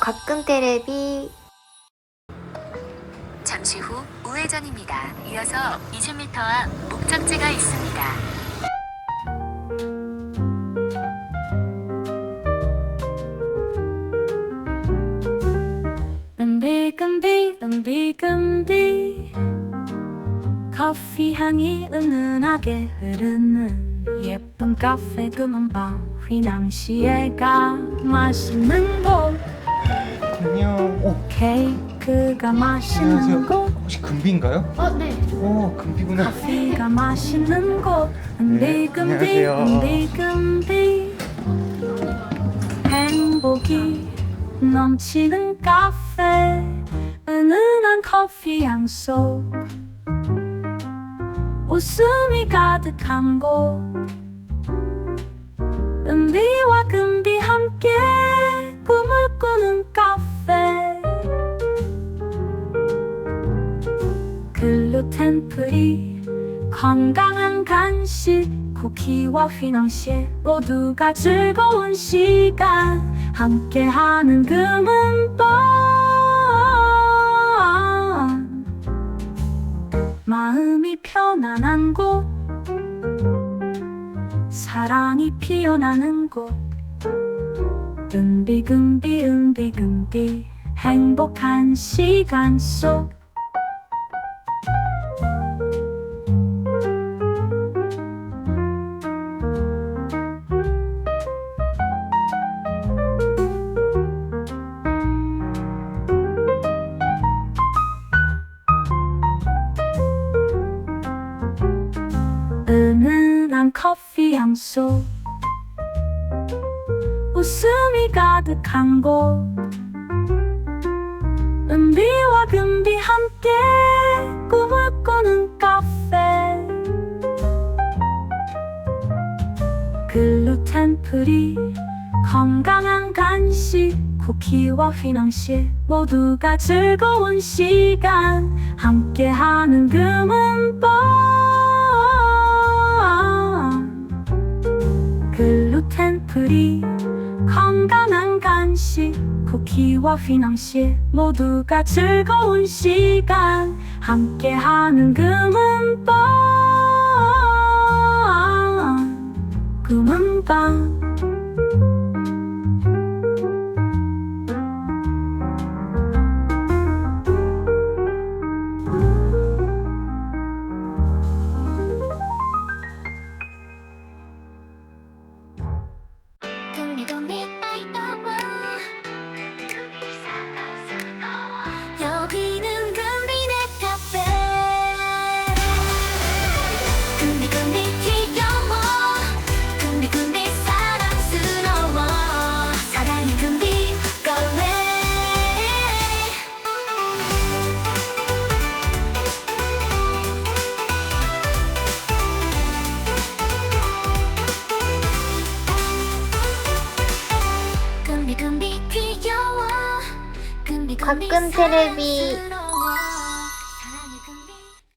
가끔 테레비 잠시 후 우회전입니다. 이어서 20m 앞 목적지가 있습니다. 은비금비 은비금비 커피 향이 은은하게 흐르는 예쁜 카페 금은방 휘낭시에가 맛있는 곳 안녕. 오, 케이크가 맛있는 안녕하세요. 곳 혹시 금비인가요? 어, 네. 오, 금비구나. 커피가 맛있는 곳 네, 은비금비 안녕하세요. 은비금비 행복이 넘치는 카페 은은한 커피 향속 웃음이 가득한 곳 은비와 금비 함께 꿈을 꾸는 건강한 간식 쿠키와 휘낭시에 모두가 즐거운 시간. 함께하는 금은밤 마음이 편안한 곳. 사랑이 피어나는 곳. 은비금비 은비금비 행복한 시간 속 은은한 커피 향속 웃음이 가득한 곳. 은비와 금비 함께 꿈을 꾸는 카페. 글루텐 프리 건강한 간식 쿠키와 휘낭시 모두가 즐거운 시간. 함께하는 금은밤 프리 건강한 간식 쿠키와 휘낭시 모두가 즐거운 시간. 함께하는 금은밤 금은밤 conmigo. 가끔 테레비